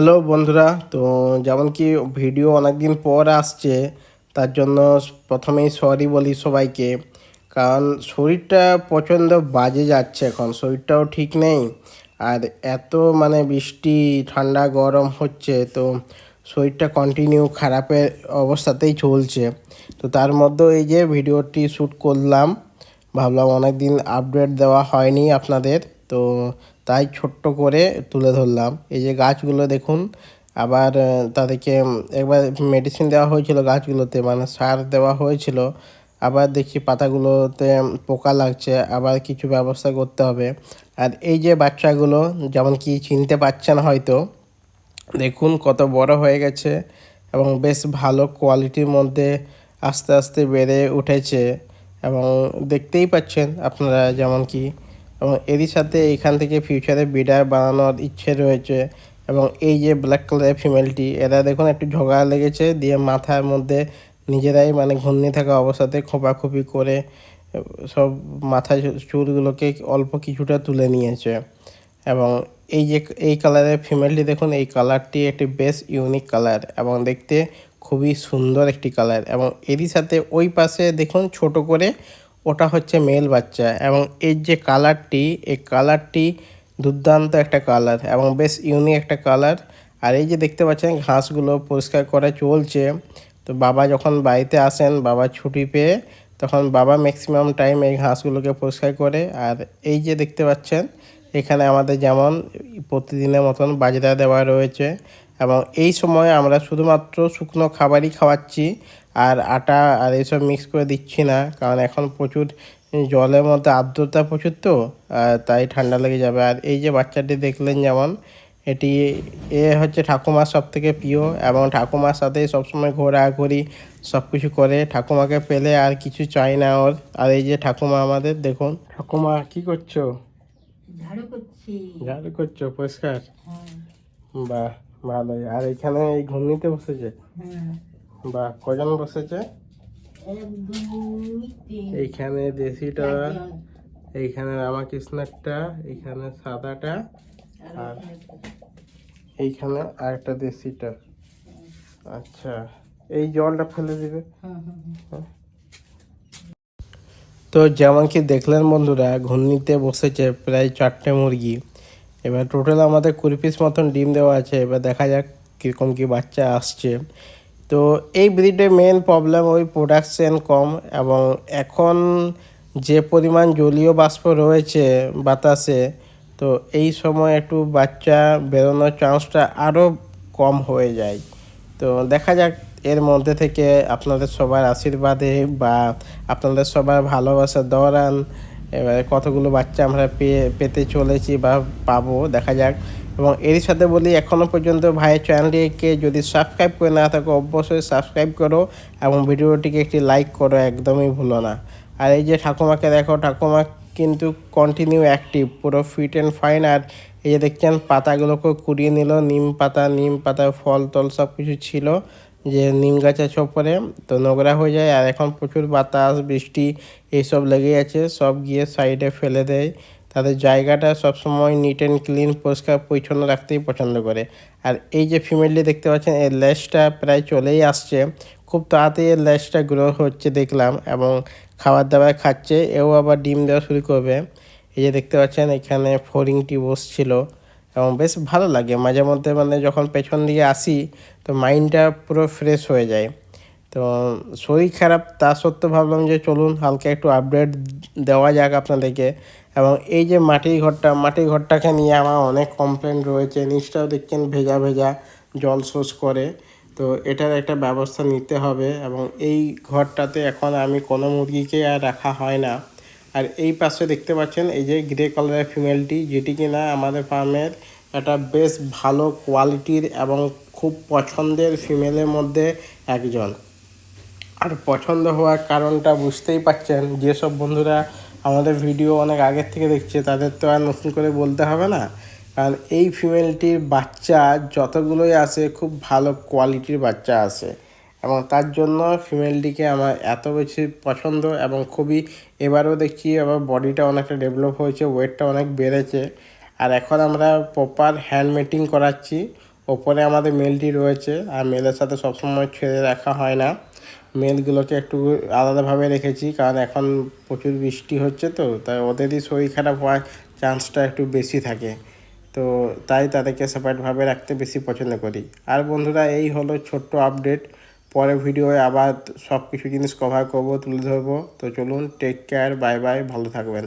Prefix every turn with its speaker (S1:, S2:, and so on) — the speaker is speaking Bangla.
S1: হ্যালো বন্ধুরা, তো যেমন কি ভিডিও অনেক দিন পর আসছে, তার জন্য প্রথমেই সরি বলি সবাইকে। কারণ শরীরটা প্রচণ্ড বাজে যাচ্ছে এখন, শরীরটাও ঠিক নেই। আর এত মানে বৃষ্টি, ঠান্ডা, গরম হচ্ছে, তো শরীরটা কন্টিনিউ খারাপের অবস্থাতেই চলছে। তো তার মধ্যে এই যে ভিডিওটি শ্যুট করলাম, ভাবলাম অনেক দিন আপডেট দেওয়া হয়নি আপনাদের, তো তাই ছোট্ট করে তুলে ধরলাম। এই যে গাছগুলো দেখুন, আবার তাদেরকে একবার মেডিসিন দেওয়া হয়েছিল গাছগুলোতে মানে সার দেওয়া হয়েছিল। আবার দেখি পাতাগুলোতে পোকা লাগছে, আবার কিছু ব্যবস্থা করতে হবে। আর এই যে বাচ্চাগুলো, যেমন কি চিনতে পারছেন হয়তো, দেখুন কত বড় হয়ে গেছে এবং বেশ ভালো কোয়ালিটির মধ্যে আস্তে আস্তে বেড়ে উঠেছে। এবং দেখতেই পাচ্ছেন আপনারা যেমন কি এবং এরই সাথে এখান থেকে ফিউচারে বিডার বানানোর ইচ্ছে রয়েছে এবং এই যে ব্ল্যাক কালারের ফিমেলটি এরা দেখুন একটু ঝগড়া লেগেছে, দিয়ে মাথার মধ্যে নিজেরাই মানে ঘূর্ণি থাকা অবস্থাতে খোপাখুপি করে সব মাথায় চুলগুলোকে অল্প কিছুটা তুলে নিয়েছে। এবং এই যে, এই কালারের ফিমেলটি দেখুন, এই কালারটি একটি বেশ ইউনিক কালার এবং দেখতে খুবই সুন্দর একটি কালার এবং এরই সাথে ওই পাশে দেখুন ছোট করে ওটা হচ্ছে মেল বাচ্চা এবং এর যে কালারটি এই কালারটি দুর্দান্ত একটা কালার এবং বেশ ইউনিক একটা কালার আর এই যে দেখতে পাচ্ছেন, ঘাসগুলো পরিষ্কার করা চলছে। তো বাবা যখন বাড়িতে আসেন, বাবা ছুটি পেয়ে তখন বাবা ম্যাক্সিমাম টাইম এই ঘাসগুলোকে পরিষ্কার করে। আর এই যে দেখতে পাচ্ছেন, এখানে আমাদের যেমন প্রতিদিনের মতন বাজরা দেওয়া রয়েছে এবং এই সময় আমরা শুধুমাত্র শুকনো খাবারই খাওয়াচ্ছি। আর আটা আর এইসব মিক্স করে দিচ্ছি না কারণ এখন প্রচুর জলের মধ্যে আর্দ্রতা প্রচুর তো আর তাই ঠান্ডা লেগে যাবে। আর এই যে বাচ্চাটি দেখলেন যেমন এটি এ হচ্ছে ঠাকুমার সব থেকে প্রিয় এবং ঠাকুমার সাথে সবসময় ঘোরাঘুরি সব কিছু করে। ঠাকুমাকে পেলে আর কিছু চাই না ওর। আর এই যে ঠাকুমা আমাদের দেখুন। ঠাকুমা কি করছ?
S2: ঝাড়ু করছি।
S1: ঝাড়ু করছ পরিষ্কার?
S2: হ্যাঁ।
S1: বাহ ভালোই। আর এখানে এই ঘূর্ণিতে বসেছে?
S2: হ্যাঁ।
S1: বাহ কজন বসেছে? এইখানে দেশিটা। এইখানে রামাকৃষ্ণেরটা এইখানে সাদাটা আর এইখানে আরেকটা দেশিটা। আচ্ছা এই জলটা ফেলে দিবে।
S2: হ্যাঁ, হ্যাঁ, হ্যাঁ।
S1: তো যেমন কি দেখলেন বন্ধুরা ঘূর্ণিতে বসেছে প্রায় চারটে মুরগি। এবার টোটাল আমাদের কুড়ি পিস মতন ডিম দেওয়া আছে। এবার দেখা যাক কীরকম কি বাচ্চা আসছে। তো এই ব্রিডের মেন প্রবলেম ওই প্রোডাকশন কম এবং এখন যে পরিমাণ জলীয় বাষ্প রয়েছে বাতাসে, তো এই সময় একটু বাচ্চা বেরোনোর চান্সটা আরও কম হয়ে যায়। তো দেখা যাক এর মধ্যে থেকে আপনাদের সবার আশীর্বাদে বা আপনাদের সবার ভালোবাসার দৌড়ান এবারে কতগুলো বাচ্চা আমরা পেয়ে, পেতে চলেছি বা পাবো, দেখা যাক। এবং এরই সাথে বলি এখনও পর্যন্ত ভাইয়ের চ্যানেলটিকে যদি সাবস্ক্রাইব করে না থাকো, অবশ্যই সাবস্ক্রাইব করো এবং ভিডিওটিকে একটি লাইক করো, একদমই ভুলো না। আর এই যে ঠাকুমাকে দেখো, ঠাকুমা কিন্তু কন্টিনিউ অ্যাক্টিভ পুরো ফিট অ্যান্ড ফাইন আর এই যে দেখছেন পাতাগুলোকে কুড়িয়ে নিল, নিম পাতা নিম পাতা, ফল টল সব কিছু ছিল, যে নিম গাছের ওপরে, তো নোংরা হয়ে যায়। আর এখন প্রচুর বাতাস, বৃষ্টি, এইসব লেগে আছে, সব গিয়ে সাইডে ফেলে দেয়। তাদের জায়গাটা সবসময় নিট অ্যান্ড ক্লিন পরিষ্কার, পরিচ্ছন্ন রাখতেই পছন্দ করে। আর এই যে ফিমেলটি দেখতে পাচ্ছেন এর লেজটা প্রায় চলেই আসছে। খুব তাড়াতাড়ি এর লেজটা গ্রো হচ্ছে দেখলাম এবং খাবার দাবার খাচ্ছে, এও আবার ডিম দেওয়া শুরু করবে। এই যে দেখতে পাচ্ছেন, এখানে ফড়িংটি বসছিল এবং বেশ ভালো লাগে। মাঝে মধ্যে মানে যখন পেছন দিকে আসি, তো মাইন্ডটা পুরো ফ্রেশ হয়ে যায়। তো শরীর খারাপ, তা সত্ত্বেও ভাবলাম যে চলুন হালকা একটু আপডেট দেওয়া যাক আপনাদেরকে। এবং এই যে মাটির ঘরটা, মাটির ঘরটাকে নিয়ে আমার অনেক কমপ্লেন রয়েছে। নিচটাও দেখছেন ভেজা ভেজা জল শোষ করে। তো এটার একটা ব্যবস্থা নিতে হবে এবং এই ঘরটাতে এখন আমি কোনো মুরগিকে আর রাখা হয় না। আর এই পাশে দেখতে পাচ্ছেন এই যে গ্রে কালারের ফিমেলটি যেটি কিনা আমাদের ফার্মের একটা বেশ ভালো কোয়ালিটির এবং খুব পছন্দের ফিমেলের মধ্যে একজন। আর পছন্দ হওয়ার কারণটা বুঝতেই পারছেন। যেসব বন্ধুরা আমাদের ভিডিও অনেক আগের থেকে দেখছে, তাদের তো আর নতুন করে বলতে হবে না। কারণ এই ফিমেলটির বাচ্চা যতগুলোই আসে খুব ভালো কোয়ালিটির বাচ্চা আসে এবং তার জন্য ফিমেলটিকে আমার এত বেশি পছন্দ এবং খুবই এবারও দেখছি আবার বডিটা অনেকটা ডেভেলপ হয়েছে ওয়েটটা অনেক বেড়েছে। আর এখন আমরা প্রপার হ্যান্ড মেটিং করাচ্ছি। ওপরে আমাদের মেলটি রয়েছে, আর মেলের সাথে সবসময় ছেড়ে রাখা হয় না। মেলগুলোকে একটু আলাদাভাবে রেখেছি, কারণ এখন প্রচুর বৃষ্টি হচ্ছে তো, তাই ওদেরই শরীর খারাপ হওয়ার চান্সটা একটু বেশি থাকে। তো তাই তাদেরকে সেপারেটভাবে রাখতে বেশি পছন্দ করি। আর বন্ধুরা, এই হলো ছোট্ট আপডেট পরে ভিডিওয়ে আবার সব কিছু জিনিস কভার করব, তুলে ধরবো। তো চলুন টেক কেয়ার বাই বাই ভালো থাকবেন।